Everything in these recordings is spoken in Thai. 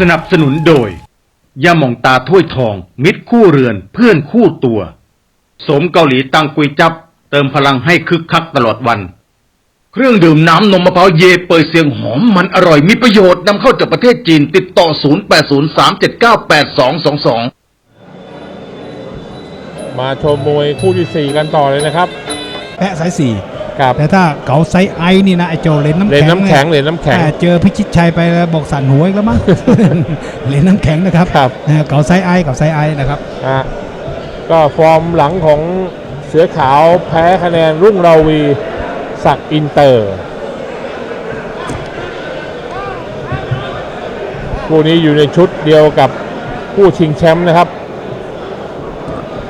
สนับสนุนโดยยาหม่องตาถ้วยทอง มิตรคู่เรือนเพื่อนคู่ตัว สมเกาหลีตังกุยจับ เติมพลังให้คึกคักตลอดวัน เครื่องดื่มน้ำนมมะพร้าวเยเปยเสียงหอมมันอร่อยมีประโยชน์นำเข้าจากประเทศจีนติดต่อ 0803798222 มาชมมวยคู่ที่ 4 กันต่อเลยนะครับแปะสายสี่ กับแต่ถ้าเก๋าไซส์ไอนี่นะไอโจเลนน้ำเหรียญแข็งน้ำแข็งเหรียญน้ำแข็ง อ่าเจอพิชิตชัยไปแล้วบอกสั่นหัวอีกแล้วมั้ง เหรียญน้ำแข็งนะครับครับเออเก๋าไซส์ไอกับไซส์ไอนะครับอะก็ฟอร์มหลังของเสือขาวแพ้คะแนนรุ่งราวีศักดิ์อินเตอร์คู่นี้อยู่ในชุดเดียวกับผู้ชิงแชมป์นะครับ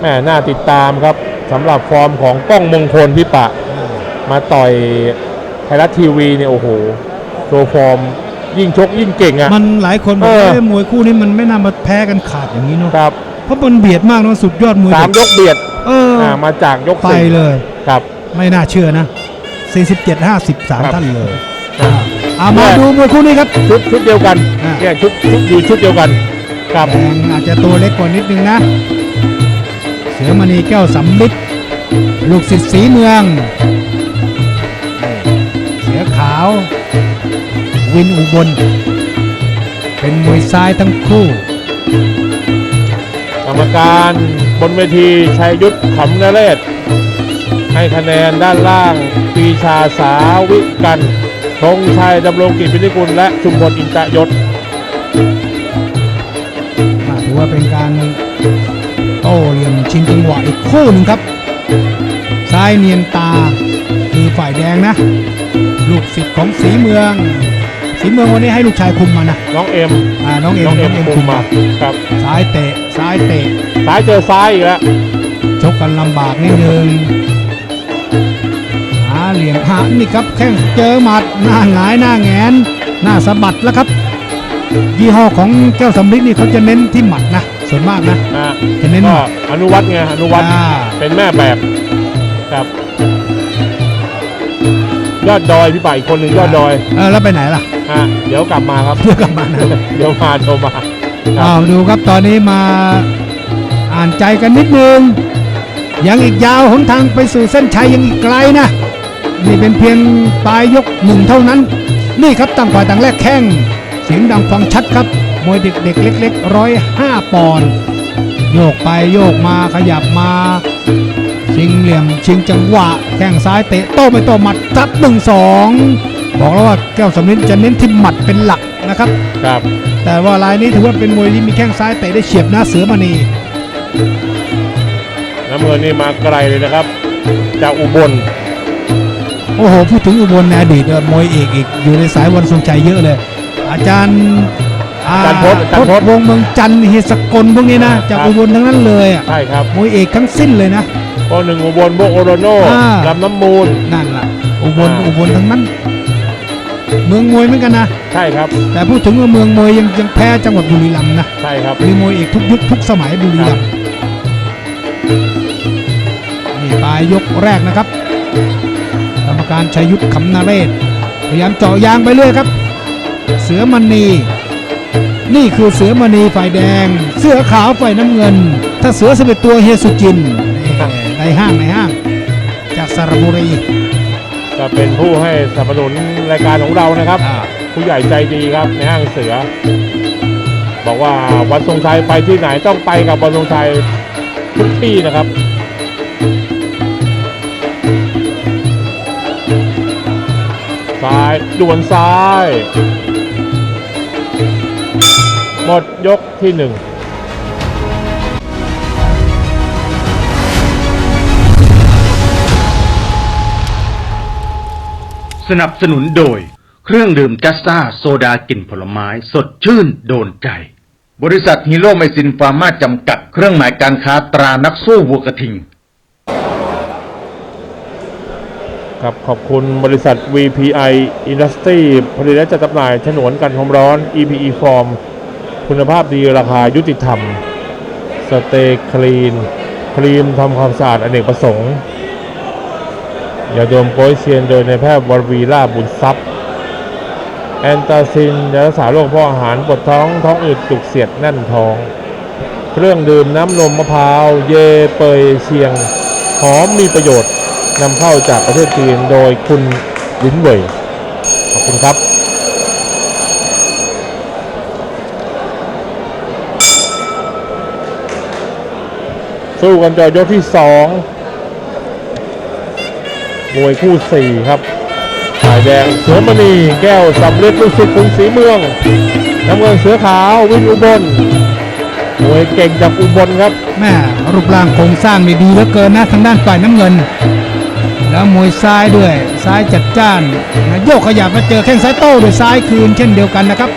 แม่น่าติดตามครับสำหรับฟอร์มของก้องมงคลพิปะ มาต่อยไทยรัฐทีวีเนี่ยโอ้โหโชว์ฟอร์ม ยิ่งชกยิ่งเก่งอะ่ะมันหลายคนบอกเออว่ามวยคู่นี้มันไม่น่ามาแพ้กันขาดอย่างนี้เนาะครับเพราะมันเบียดมากนะสุดยอดมวยสามยกเบียดเอออ่ามาจากยกไปสี่เลย ครับ ไม่น่าเชื่อนะ 47ครับ53 ท่านเลยครับอ่ามาดูมวยคู่นี้ครับ ชุดชุดเดียวกันอ่า เนี่ยชุดชุดอยู่ชุดเดียวกันครับ แดงอาจจะตัวเล็กกว่านิดนึงนะ เสือมณีแก้วสำลิดลูกศิษย์สีเมืองเสือขา ววินอุบล เป็นมวยซ้ายทั้งคู่ กรรมการบนเวทีชัยยุทธขำนเรศ ให้คะแนนด้านล่างปีชาสาวิกันธงชัยดำรงกิจพินิกุลและชุมพลอินตะยศอ่าถือว่าเป็นการโต้เหลี่ยมชิงจังหวะอีกคู่หนึ่งครับ ซ้ายเนียนตาคือฝ่ายแดงนะ ลูกศิษย์ของสีเมือง สีเมืองวันนี้ให้ลูกชายคุมมานะน้องเอ็มอ่าน้องเอ็มน้องเอ็มน้องเอ็มคุคุมมมามาครับซ้ายเตะซ้ายเตะซ้ายเจอซ้ายอีกแล้วชกกันลำบากนิดนึงหาเหลี่ยมหานี่ครับแข้งเจอหมัดหน้าหงายหน้าแงน หน้าสะบัดแล้วครับ ยี่ห้อของแก้วสำลิดนี่เขาจะเน้นที่หมัดนะส่วนมากนะนะจะเน้นก็หมัดอนุวัตไงอนุวัตอ่าเป็นแม่แบบครับ ยอดดอยพี่ป่าอีกคนหนึ่งยอดดอยเออแล้วไปไหนล่ะอะเดี๋ยวกลับมาครับเพื่อกลับมานะเดี๋ยวมาโทรมาครับอ้าวดูครับตอนนี้มาอ่านใจกันนิดนึง ยังอีกยาวหนทางไปสู่เส้นชัยยังอีกไกลนะนี่เป็นเพียงปลายยกหนึ่งเท่านั้น นี่ครับต่างฝ่ายต่างแรกแข้งเสียงดังฟังชัดครับมวยเด็กๆเล็กๆร้อยห้าปอนด์โยกไปโยกมาขยับมา ชิงเหลี่ยมชิงจังหวะ แข้งซ้ายเตะโต้ไปโต้หมัดซัดหนึ่งสองบอกแล้วว่าแก้วสำลิดจะเน้นที่หมัดเป็นหลักนะครับ ครับ แต่ว่ารายนี้ถือว่าเป็นมวยที่มีแข้งซ้ายเตะได้เฉียบนะเสือมณีน้ำเงินนี่มาไกลเลยนะครับ จากอุบลโอ้โหพูดถึงอุบลในอดีตเออมวยเอกอีกอยู่ในสายวันทรงชัยเยอะเลย อาจารย์อาจารย์พจน์อาจารย์พจน์วงศ์เมืองจันทร์เฮสกลพวกนี้นะจากครับอุบลทั้งนั้นเลยอะใช่ครับมวยเอกทั้งสิ้นเลยนะ พวกหนึ่งอุบลพวกโอโรโนอ่า ลำน้ำมูล นั่นล่ะอุบลอ่า อุบลทั้งนั้น เมืองมวยเหมือนกันนะ ใช่ครับ แต่พูดถึงว่าเมืองมวยยังยังแพ้จังหวัดบุรีรัมย์นะใช่ครับ มีมวยเอกทุกยุคทุกสมัยบุรีรัมย์นี่ปลายยกแรกนะครับ กรรมการชัยยุทธขำนาเรศพยายามเจาะยางไปเรื่อยครับ เสือมณี นี่คือเสือมณีฝ่ายแดง เสือขาวฝ่ายน้ำเงิน ถ้าเสือสเป็นตัวเฮสุจินนี่ ในห้างในห้าง จากสระบุรีจะเป็นผู้ให้สนับสนุนรายการของเรานะครับ อ่า ผู้ใหญ่ใจดีครับในห้างเสือ บอกว่าวันทรงชัยไปที่ไหนต้องไปกับวันทรงชัยทุกที่นะครับ ซ้ายด่วนซ้าย หมดยกที่หนึ่ง สนับสนุนโดย เครื่องดื่มกัสตาโซดากลิ่นผลไม้สดชื่นโดนใจ บริษัทฮีโร่ไมซินฟาร์มาจำกัด เครื่องหมายการค้าตรานักสู้วัวกระทิง ครับขอบคุณบริษัท VPI Industry ผลิตและจัดจำหน่ายฉนวนกันความร้อน EPE Form คุณภาพดีราคายุติธรรม สเตย์คลีน ครีมทำความสะอาดอเนกประสงค์ ยาดมโปยเซียนโดยในายแพทย์วรวีลาบุญทรัพย์ แอนตาซินยารักษาโรคพาะอาหารปวดท้องท้องอืดจุกเสียดแน่นท้อง เครื่องดื่มน้ำนมมะพร้าว เยเปยเชียง หอมมีประโยชน์นำเข้าจากประเทศจีนโดยคุณลินเว่ยขอบคุณครับสู้กันจอยกที่สอง มวยคู่สี่ครับฝ่ายแดงเสือมณีแก้วสำเร็จลูกศิษย์กรุงศรีเมืองน้ำเงินเสือขาววินอุบลมวยเก่งจากอุบลครับแม่รูปร่างโครงสร้างนี่ดีเหลือเกินนะทางด้านฝ่ายน้ำเงิน แล้วมวยซ้ายด้วยซ้ายจัดจ้านนะโยกขยับมาเจอแข้งซ้ายโต้ด้วยซ้ายคืนเช่นเดียวกันนะครับ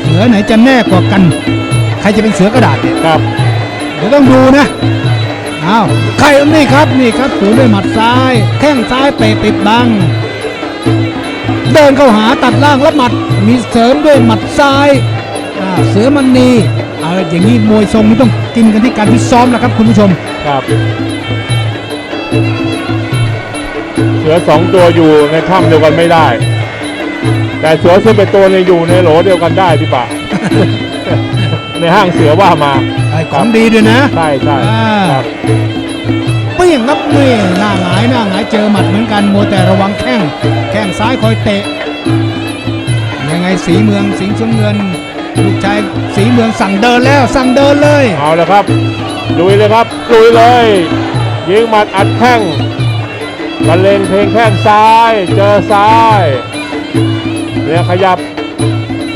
เสือไหนจะแน่กว่ากัน ใครจะเป็นเสือกระดาษเนี่ยครับเดี๋ยวต้องดูนะ อ้าวใครนี่ครับนี่ครับสูด้วยหมัดซ้าย แข้งซ้ายเปะปิดบัง เดินเข้าหาตัดล่างแล้วหมัด มีเสริมด้วยหมัดซ้ายาเสือมันนีเอาละอย่างนี้มวยทรงนี้ต้องกินกันที่การที่ซ้อมแล้วครับคุณผู้ชมครับ เสือสองตัวอยู่ในถ้ำเดียวกันไม่ได้ แต่เสือสิบเอ็ดตัวเนี่ยอยู่ในโหลเดียวกันได้พี่ปะ ในห้างเสือว่ามาไอ้ของดีด้วยนะใช่ใช่อ่าครับเปี้ยงครับนี่หน้าหงายหน้าหงายเจอหมัดเหมือนกันมัวแต่ระวังแข้งแข้งซ้ายคอยเตะ ยังไงสีเมืองสิงห์ชนเงินลูกชายสีเมืองสั่งเดินแล้วสั่งเดินเลยเอาละครับลุยเลยครับลุยเลยยิงหมัดอัดแข้งบรรเลงเพลงแข้งซ้าย เจอซ้ายเนี่ยขยับ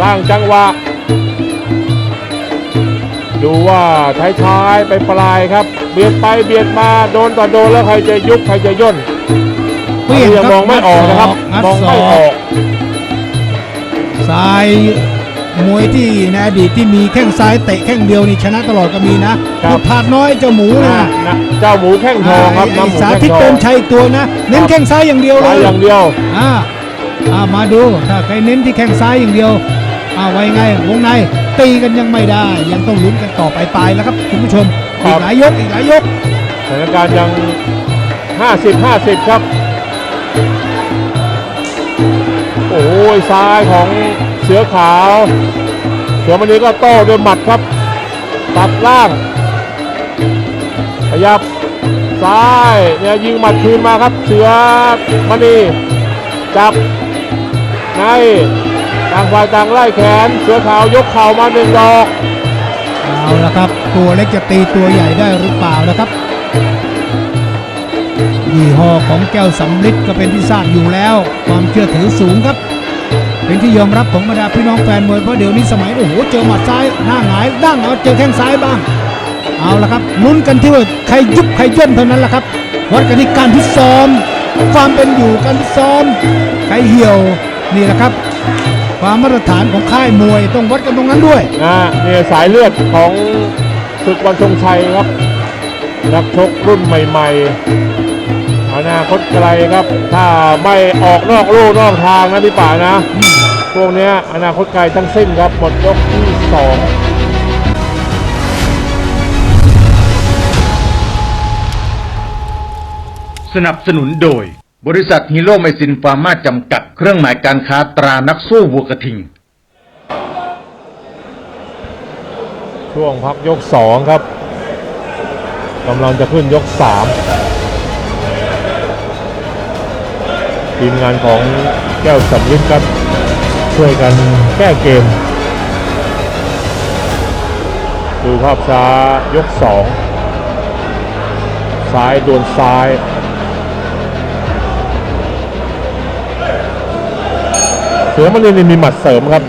สร้างจังหวะ ดูว่าท้ายๆไปปลายครับ เบียดไปเบียดมาโดนต่อโดนแล้วใครจะยุบใครจะย่นเปรี้ยงยังครับมองไม่ออกนะครับงัดมองศไม่อกออกซ้ายมวยที่ในอดีตที่มีแข้งซ้ายเตะแข้งเดียวนี่ชนะตลอดก็มีนะครับลูกผาดน้อยเจ้าหมูนะนะเจ้าหมูแข้งทองครับไอ้น้ำหมูสาแข้งธิตทอเติงมชัยอีกตัวนะ เน้นแข้งซ้ายอย่างเดียวเลซ้ายยอย่างเดียวอ่าอ่ามาดูถ้าใครเน้นที่แข้งซ้ายอย่างเดียวอ่าไว้ไงวงใน ตีกันยังไม่ได้ ยังต้องลุ้นกันต่อไปปลายแล้วครับคุณผู้ชมครัอีบกหลายยกอีกหลายยกสถานการณ์ยัง 50 50 ครับ โอ้ยซ้ายของเสือขาว เสือมันนี้ก็โต้ด้วยหมัดครับ ตัดล่าง ขยับซ้ายเนี่ยยิงหมัดคืนมาครับ เสือมณีจับใน ต่างฝ่ายต่างไล่แขน เสือขาวยกเข่ามาหนึ่งดอก เอาละครับ ตัวเล็กจะตีตัวใหญ่ได้หรือเปล่านะครับยี่ห้อของแก้วสำลิดก็เป็นที่ทราบอยู่แล้ว ความเชื่อถือสูงครับ เป็นที่ยอมรับของบรรดาพี่น้องแฟนมวยเพราะเดี๋ยวนี้สมัยโอ้โหเจอหมัดซ้ายหน้าหงายดั้งเอาเจอแข้งซ้ายบ้าง เอาละครับลุ้นกันที่ว่าใครยุบใครย่นเท่านั้นแหละครับวัดกันที่การพิตซ้อมความเป็นอยู่การพิซ้อมใครเหี่ยวนี่แหละครับ ความมาตรฐานของค่ายมวยต้องวัดกันตรงนั้นด้วยนะนี่สายเลือดของศึกวันทรงชัยครับ นักชกรุ่นใหม่ๆอนาคตไกลครับ ถ้าไม่ออกนอกลู่นอกทางนะพี่ป่านะพวกเนี้ยอนาคตไกลทั้งสิ้นครับหมดยกที่สองสนับสนุนโดย บริษัทฮีโร่ไมซินฟาร์มาจำกัด เครื่องหมายการค้าตรานักสู้วัวกระทิง ช่วงพักยกสองครับกำลังจะขึ้นยกสามทีมงานของแก้วสำลิดครับ ช่วยกันแก้เกม ดูภาพช้ายกสองซ้ายโดนซ้าย เสือมันนี่มีหมัดเสริมครับ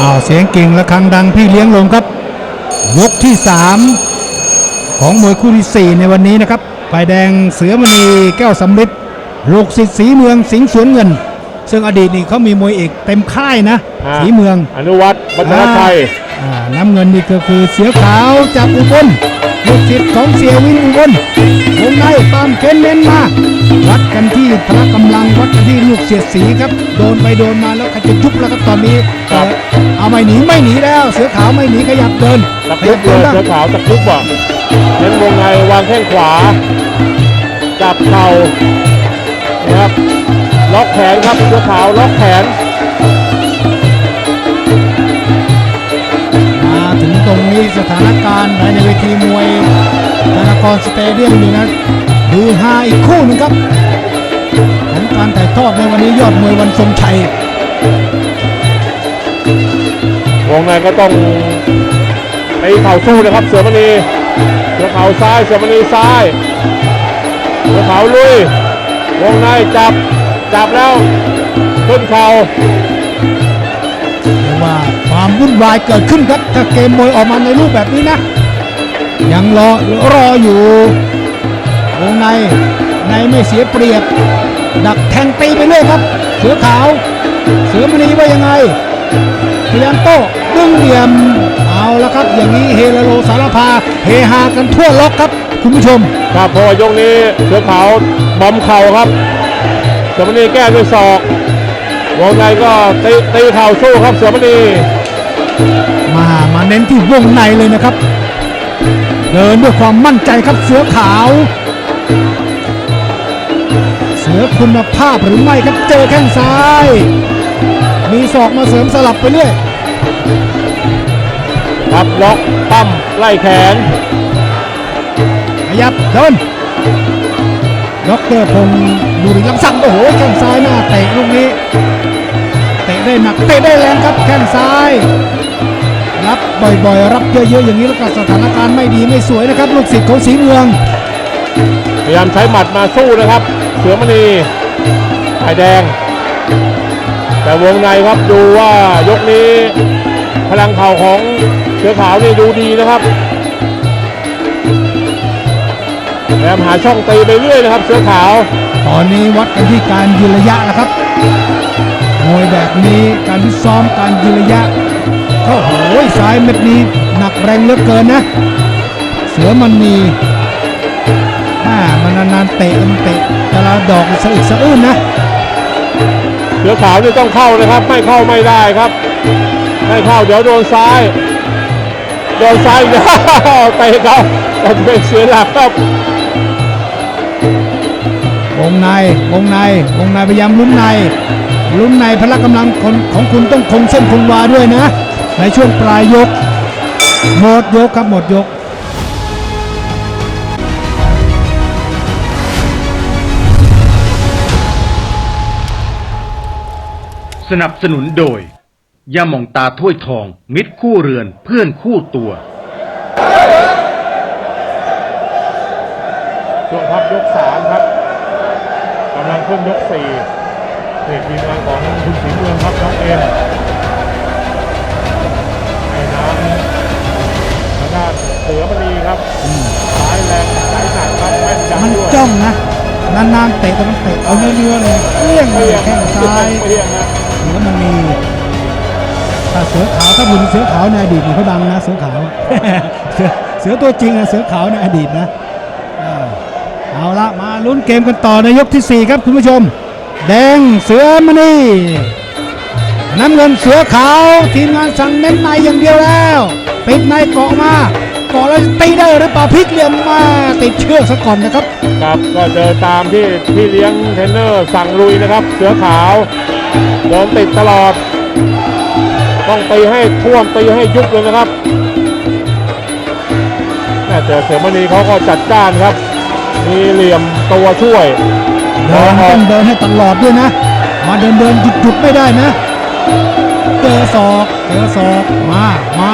อ้าวเสียงเก่งและครังดังพี่เลี้ยงลงครับ ยกที่ 3 ของมวยคู่ที่ 4 ในวันนี้นะครับฝ่ายแดงเสือมณีแก้วสำลิดลูกศิษย์สีเมืองสิงห์สวนเงิน ซึ่งอดีตนี่เขามีมวยเอกเต็มค่ายนะ อ่าสีเมืองอนุวัฒน์วัฒนชัย อ่าน้ำเงินนี่ก็คือเสือขาวจากอุบล ลูกศิษย์ของเสียวินอุบลวงในตามเค้นเน้นมา วัดกันที่พละกำลังวัดกันที่ลูกเสียดสีครับ โดนไปโดนมาแล้วใครจะยุบแล้วครับตอนนี้ครับเอาไม่หนีไม่หนีแล้ว เสือขาวไม่หนีขยับเดินตะขคุยับบเลเดินยบ้างเสือขาวตะคุบอะเน้นวงในวางแข้งขวา จับเข่านะครับลล็อกแขนครับเสื้อขาวล็อกแขน วันนี้สถานการณ์ภายในเวทีมวยธนากรสเตเดียมนี่นะดูฮาอีกคู่หนึงครับของการถ่ายทอดในวันนี้ยอดมวยวันทรงชัยวงในก็ต้องไปเข่าสู้นะครับ เสือมณีเสือเข่าซ้ายเสือมณีซ้ายเสือเข่าลุยวงในจับจับแล้วขึ้นเข่า ว่าความวุ่นวายเกิดขึ้นครับถ้าเกมมวยออกมาในรูปแบบนี้นะ ยังรอรออยู่วงในในไม่เสียเปรียบ ดักแทงตีไปเรื่อยครับ เสือขาว เสือมณีว่ายังไงพยายามโต้ดึงเหลี่ยมเอาแล้วครับ อย่างนี้เฮลโลสารพาเฮฮากันทั่วล็อกครับ คุณผู้ชมครับพราะว่ายกนี้เสือขาวบอมเข่าครับเสือมณีแก้ด้วยศอก วงในก็ตีตีเข่าสู้ครับเสือมณีมามาเน้นที่วงในเลยนะครับ เดินด้วยความมั่นใจครับเสือขาว เสือคุณภาพหรือไม่ครับเจอแข้งซ้าย มีศอกมาเสริมสลับไปเรื่อยครับล็อกปั้มไล่แขนขยับเดินด็อกเตอร์พงศ์ดูดิลำสั่งโอ้โหแข้งซ้ายหน้าเตะลูกนี้เตะ ได้หนักเตะได้แรงครับแข้งซ้ายรับบ่อยๆ รับเยอะๆอย่างนี้แล้วก็สถานการณ์ไม่ดีไม่สวยนะครับ ลูกศิษย์ของสีเมือง พยายามใช้หมัดมาสู้นะครับ เสือมณีไข่แดง แต่วงในครับดูว่ายกนี้ พลังเข่าของเสือขาวนี่ดูดีนะครับพยายามหาช่องตีไปเรื่อยนะครับ เสือขาว ตอนนี้วัดกันที่การยืนระยะแล้วครับ มวยแบบนี้การที่ซ้อมการยืนระยะก็โหยซ้ายเม็ดนี้หนักแรงเหลือเกินนะ เสือมันมีอ่ามันนานๆเตะมันเตะแต่ละดอกสะอึกสะอื้นนะ เสือขาวนี่ต้องเข้านะครับ ไม่เข้าไม่ได้ครับ ไม่เข้าเดี๋ยวโดนซ้าย โดนซ้ายอีกแล้วเตะเขาแต่เป็นเสียหลักครับวงในวงในวงในพยายามลุ้นใน ลุ้นในพละกำลังคนของคุณต้องคงเส้นคงวาด้วยนะ ในช่วงปลายยก หมดยกครับหมดยกสนับสนุนโดยยาหม่องตาถ้วยทอง มิตรคู่เรือนเพื่อนคู่ตัวช่วงพักยกสามครับกำลังขึ้นยกสี่ นี่ทีมงานของคุณศรีเมืองครับน้องเอ็มให้น้ำทางด้านเสือมณีครับสายแรงสายหนักครับแม่นมันยำด้วยจ้องนะ นานๆเตะแต่มันเตะเอาเนื้อๆเลยเลี้ยงเปเลรี้ยยงแข้งซ้ายเปรี้ยงนะเสือมันมีถ้าเสือขาวถ้าบุญเสือขาวในอดีตนี่เขาดังนะเสือขาว เสือเสือตัวจริงอะเสือขาวในอดีตนะอ่าเอาละมาลุ้นเกมกันต่อในยกที่ 4 ครับคุณผู้ชม แดงเสือมณีน้ำเงินเสือขาว ทีมงานสั่งเน้นในอย่างเดียวแล้วปิดในเกาะมาเกาะแล้วตีได้หรือเปล่าพลิกเหลี่ยมมาติดเชือกซะก่อนนะครับ ครับก็เดินตามที่พี่เลี้ยงเทรนเนอร์สั่งลุยนะครับ เสือขาวเดินติดตลอด ต้องตีให้ท่วมตีให้ยุบเลยนะครับแม่แต่เสือมณีเขาก็จัดจ้านครับ มีเหลี่ยมตัวช่วย เดินต้องเดินให้ตลอดด้วยนะ มาเดินเดินหยุดหยุดไม่ได้นะ เจอศอกเจอศอกมามา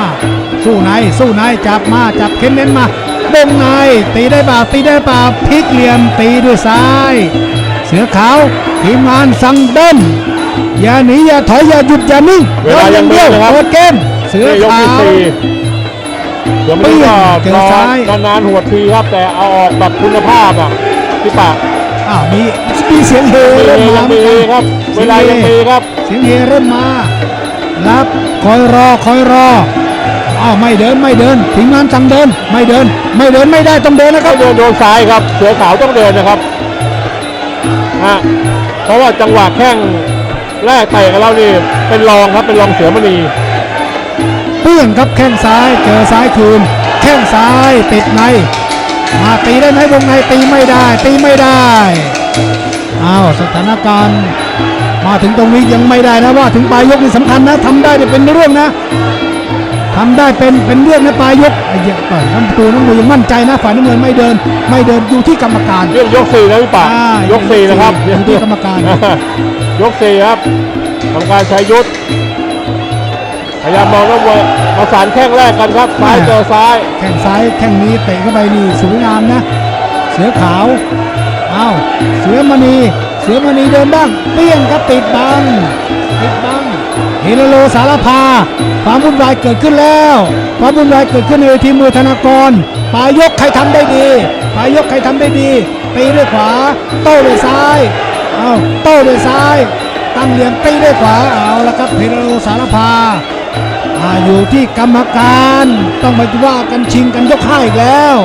สู้ในสู้ในจับมาจับเค้นเน้นมาบงในตีได้เปล่าตีได้เปล่าพลิกเหลี่ยมตีด้วยซ้าย เสือขาวทีมงานสั่งเดินอย่าหนีอย่าถอยอย่าหยุดอย่านิ่งเวลายังมีเดียวนะครับเปิดเกมเสือนี่ยกขาที่วสี่เสือมณีก็เจอรอซ้ายนานๆหัวทีครับแต่เอาออกแบบคุณภาพอะพี่ปะ อ้าวมีมีเสียงเฮมีเริ่มยัมางเหมืมีอนกันครับ เวลายังมีครับ เสียงเฮเริ่มมารับคอยรอคอยรออ้าวไม่เดินไม่เดินทีมงานสั่งเดิน ไม่เดิน ไม่เดินไม่ได้ต้องเดินนะคก็รับโดนโดนซ้ายครับ เสือขาวต้องเดินนะครับฮะเพราะว่าจังหวะแข้งแรกเตะกับเรานี่เป็นรองครับเป็นรองเสือมณีเปื้อนครับแข้งซ้ายเจอซ้ายคืนแข้งซ้ายติดใน มาตีได้ไหมวงในตีไม่ได้ ตีไม่ได้อ้าวสถานการณ์ มาถึงตรงนี้ยังไม่ได้นะว่าถึงปลายยกนี่สำคัญนะทำได้เนี่ยเป็นเรื่องนะทำได้เป็นเป็นเรื่องนะปลายยกไอ้เหี้ยต่อยน้ำตัวน้ำมือยังมั่นใจนะฝ่ายน้ำเงินไม่เดิน ไม่เดินอยู่ที่กรรมการเรื่องยกสี่นะพี่ป่าอ่ายกสี่นะครับอยู่ที่กรรมการ ยกสี่ครับกรรมการชัยยุทธ พยายามมองแล้วมวยประสานแข้งแรกกันครับซ้ายเจอซ้ายแข้งซ้ายแข้งนี้เตะเข้าไปนี่สวยงามนะ เสือขาวอ้าวเสือมณีเสือมณีเดินบ้างเปี้ยงครับติดบังติดบังเฮโลโลสารพาความวุ่นวายเกิดขึ้นแล้วความวุ่นวายเกิดขึ้นในทีมือธนากรปลายยกใครทำได้ดีปลายยกใครทำได้ดีตีด้วยขวาโต้ด้วยซ้ายอ้าวโต้ด้วยซ้าย ตั้งเหลี่ยมตีด้วยขวาเอาละครับเฮโลสารพาอาอยู่ที่กรรมการต้องมาว่ากันชิงกันยกห้าอีกแล้ว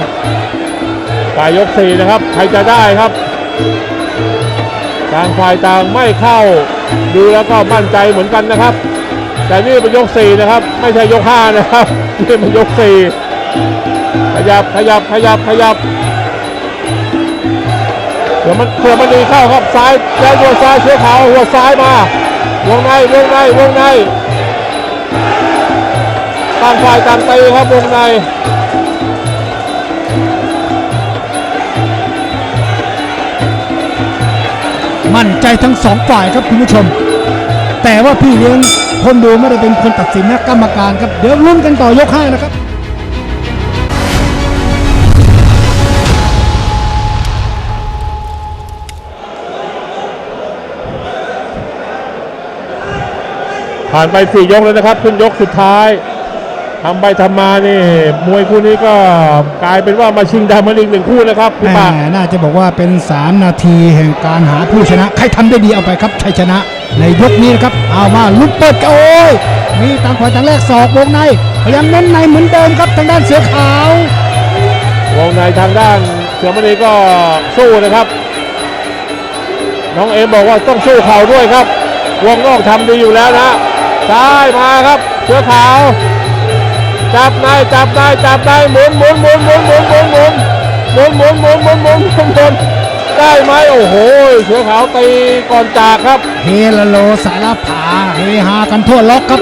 ปลายยกสี่นะครับ ใครจะได้ครับต่างฝ่ายต่างไม่เข้าดูแล้วก็มั่นใจเหมือนกันนะครับ แต่นี่เป็นยกสี่นะครับ ไม่ใช่ยกห้านะครับนี่เป็นยกสี่ขยับขยับขยับขยับ ดี๋ยวมันเผื่อมันดีเข้าครับซ้ายแล้วหัวซ้ายเสื้อขาวหัวซ้ายมาวงในวงในวงในต่างฝ่ายต่างตีครับวงในมั่นใจทั้งสองฝ่ายครับคุณผู้ชม แต่ว่าพี่เลี้ยงคนดูไม่ได้เป็นคนตัดสินนะกรรมการครับ เดี๋ยวลุ้นกันต่อยกห้านะครับ ผ่านไปสี่ยกแล้วนะครับขึ้นยกสุดท้ายทำไปทำมานี่มวยคู่นี้ก็กลายเป็นว่ามาชิงดาวมันอีกหนึ่งคู่นะครับพี่แหปามน่าจะบอกว่าเป็น 3 นาทีแห่งการหาผู้ชนะ ใครทำได้ดีเอาไปครับชัยชนะ ในยกนี้นะครับเอามาลุ้นเปิดกันโอ้ยมีต่างฝ่ายต่างแรกศอกวงในพยายามเน้นในเหมือนเดิมครับทางด้านเสือขาววงในทางด้านเสือมณีก็สู้นะครับ น้องเอ็มบอกว่าต้องสู้เข่าด้วยครับวงนอกทำดีอยู่แล้วนะ ซ้ายมาครับเสือขาว จับในจับในจับในหมุนหมุนหมุนหมุนหมุนหมุนหมุนหมุนหมุนหมุนหมุนหมุนหมุนหมุนได้ไหมโอ้โหเสือขาวตีก่อนจากครับ เฮลโลสารผาเฮฮากันทั่วล็อกครับ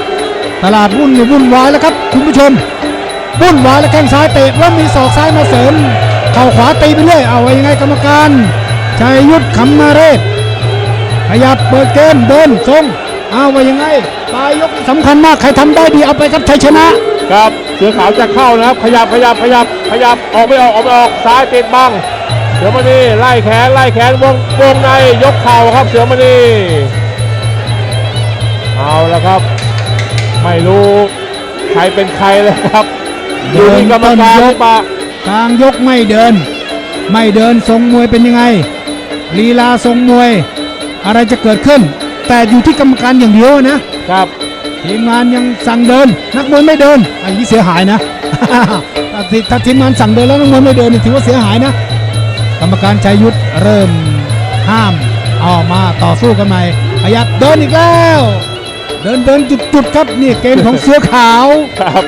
ตลาดวุ่นนี่วุ่นวายแล้วครับคุณผู้ชมวุ่นวายแล้วแข้งซ้ายเตะแล้วมีศอกซ้ายมาเสริมเข่าขวาตีไปเรื่อยเอาไว้ยังไงกรรมการชัยยุทธขำนาเรศขยับเปิดเกมเดินทรง อาไว้ยังไงปลายยกสำคัญมาก ใครทำได้ดีเอาไปครับชัยชนะ ครับเสือขาวจะเข้านะครับ ขยับขยับขยับขยับออกไม่ออกออกไม่ออกซ้ายติดบัง เสือมณีไล่แขนไล่แขนวงวงในยกเข่าครับเสือมณีเอาแล้วครับ ไม่รู้ใครเป็นใครเลยครับอยู่ที่กรรมการเดินต้นยกพี่ปะกลางยกไม่เดิน ไม่เดินทรงมวยเป็นยังไงลีลาทรงมวย อะไรจะเกิดขึ้น แต่อยู่ที่กรรมการอย่างเดียวนะ ครับทีมงานยังสั่งเดิน นักมวยไม่เดิน อันนี้เสียหายนะถ้าทีถ้าทีมงานสั่งเดินแล้วนักมวยไม่เดินนี่ถือว่าเสียหายนะ กรรมการชัยยุทธเริ่มห้ามออกมาต่อสู้กันใหม่ขยับเดินอีกแล้ว เดินเดินจุดจุดๆครับนี่เกมของเสือขาวครับ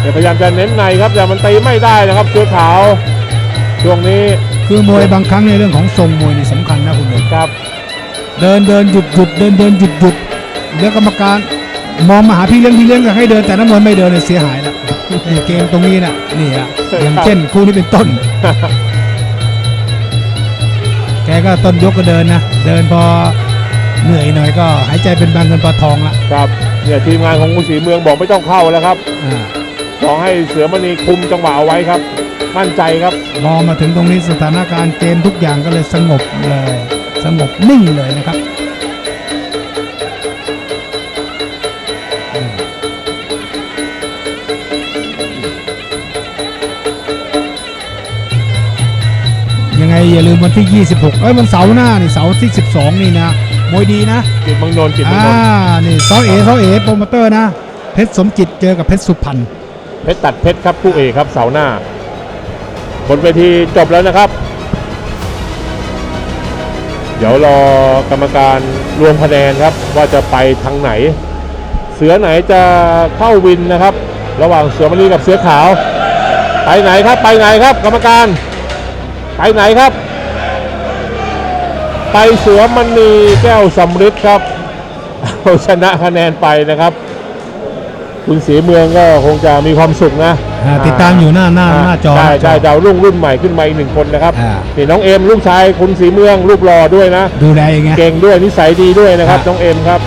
เดี๋ยวพยายามจะเน้นในครับแต่มันตีไม่ได้นะครับเสือขาวช่วงนี้ คือมวยบางครั้งในเรื่องของทรงมวยนี่สำคัญนะคุณผู้ชมครับ เดินเดินหยุดหยุดเดินเดินหยุดหยุดเดี๋ยวกรรมการมองมาหาพี่เลี้ยงพี่เลี้ยงอยากให้เดินแต่นักมวยไม่เดินเลยเสียหายแล้วนี่เกมตรงนี้นะนี่อะอย่างเช่นคู่นี้เป็นต้น แกก็ต้นยกก็เดินนะเดินพอเหนื่อยหน่อยก็หายใจเป็นบางเงินปลาทองละครับเนี่ยทีมงานของคุณศรีเมืองบอกไม่ต้องเข้าแล้วครับอ่าบอกให้เสือมณีคุมจังหวะเอาไว้ครับ มั่นใจครับ พอมาถึงตรงนี้สถานการณ์เกมทุกอย่างก็เลยสงบเลย สงบนิ่งเลยนะครับอืมยังไงอย่าลืมวันที่ 26 เอ้ยวันเสาร์หน้านี่เสาร์ที่ 12 นี่นะมวยดีนะจิตเมืองนนท์จิตเมืองอ่านนท์นี่ซอเอซอเอโปรโมเตอร์นะ เพชรสมจิตเจอกับเพชรสุพรรณเพชรตัดเพชรครับคู่เอกครับเสาร์หน้า บนเวทีจบแล้วนะครับ เดี๋ยวรอกรรมการรวมคะแนนครับ ว่าจะไปทางไหน เสือไหนจะเข้าวินนะครับ ระหว่างเสือมณีกับเสือขาว ไปไหนครับไปไหนครับ กรรมการ ไปไหนครับ ไปเสวมมณีแก้วสำริดครับเอาชนะคะแนนไปนะครับ คุณสีเมืองก็คงจะมีความสุขนะอ่าติดตามอยู่หน้าหน้าหน้าจอใช่หน้าจอใช่ดาวรุ่งรุ่นใหม่ขึ้นมาอีกหนึ่งคนนะครับอ่า นี่น้องเอ็มลูกชายคุณสีเมืองรูปหล่อด้วยนะ ดูแลอย่างเงี้ยเก่งด้วยนิสัยดีด้วยนะครับครับน้องเอ็มครับ